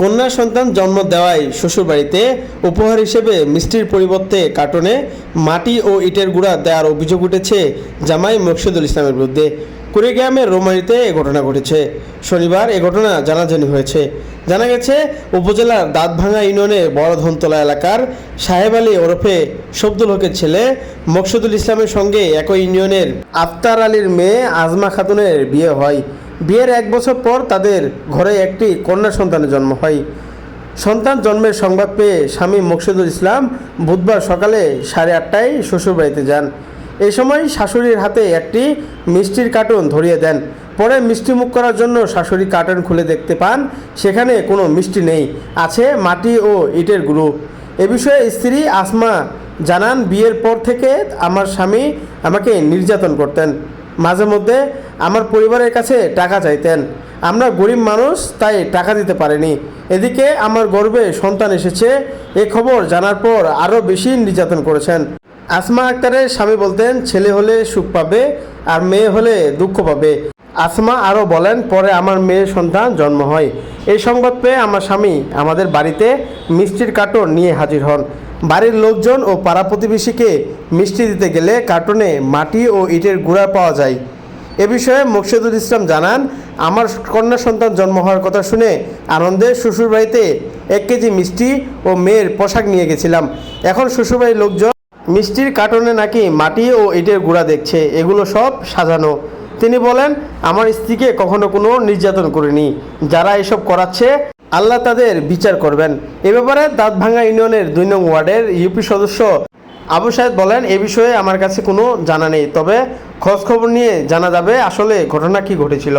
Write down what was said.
কন্যা সন্তান জন্ম দেওয়ায় শ্বশুরবাড়িতে উপহার হিসেবে মিষ্টির পরিবর্তে কার্টনে মাটি ও ইটের গুঁড়া দেওয়ার অভিযোগ উঠেছে জামাই মকসুদুল ইসলামের বিরুদ্ধে। কুড়িগ্রামের রোমারিতে এ ঘটনা ঘটেছে। শনিবার এ ঘটনা জানাজানি হয়েছে। জানা গেছে, উপজেলার দাঁতভাঙ্গা ইউনিয়নের বড়ধনতলা এলাকার সাহেব আলী ওরফে শব্দুল হকের ছেলে মকসুদুল ইসলামের সঙ্গে একই ইউনিয়নের আফতার আলীর মেয়ে আজমা খাতুনের বিয়ে হয়। বিয়ের এক বছর পর তাদের ঘরে একটি কন্যা সন্তানের জন্ম হয়। সন্তান জন্মের সংবাদ পেয়ে স্বামী মকসুদুল ইসলাম বুধবার সকালে সাড়ে আটটায় শ্বশুরবাড়িতে যান। এ সময় শাশুড়ির হাতে একটি মিষ্টির কার্টুন ধরিয়ে দেন। পরে মিষ্টি মুখ করার জন্য শাশুড়ি কার্টুন খুলে দেখতে পান, সেখানে কোনো মিষ্টি নেই। আছে মাটি ও ইটের গুঁড়ো। এ বিষয়ে স্ত্রী আসমা জানান, বিয়ের পর থেকে আমার স্বামী আমাকে নির্যাতন করতেন। মাঝে মধ্যে আমার পরিবারের কাছে টাকা চাইতেন। আমরা গরিব মানুষ, তাই টাকা দিতে পারিনি। এদিকে আমার গর্বে সন্তান এসেছে। এ খবর জানার পর আরও বেশি নির্যাতন করেছেন। আসমা আক্তারের স্বামী বলতেন, ছেলে হলে সুখ পাবে আর মেয়ে হলে দুঃখ পাবে। আসমা আরও বলেন, পরে আমার মেয়ে সন্তান জন্ম হয়। এই সংবাদ পেয়ে আমার স্বামী আমাদের বাড়িতে মিষ্টির কার্টন নিয়ে হাজির হন। বাড়ির লোকজন ও পাড়া প্রতিবেশীকে মিষ্টি দিতে গেলে কার্টনে মাটি ও ইটের গুঁড়া পাওয়া যায়। এ বিষয়ে মোকসেদুল ইসলাম জানান, আমার কন্যা সন্তান জন্ম হওয়ার কথা শুনে আনন্দে শ্বশুরবাড়িতে এক কেজি মিষ্টি ও মেয়ের পোশাক নিয়ে গেছিলাম। এখন শ্বশুরবাড়ির লোকজন মিষ্টির কার্টনে নাকি মাটি ও ইটের গুঁড়া দেখছে। এগুলো সব সাজানো। তিনি বলেন, আমার স্ত্রীকে কখনো কোনো নির্যাতন করিনি। যারা এসব করাচ্ছে, আল্লাহ তাদের বিচার করবেন। এ ব্যাপারে দাঁতভাঙ্গা ইউনিয়নের দুই নং ওয়ার্ডের ইউপি সদস্য আবু সাহেদ বলেন, এ বিষয়ে আমার কাছে কোনো জানা নেই। তবে খোঁজ খবর নিয়ে জানা যাবে আসলে ঘটনা কি ঘটেছিল।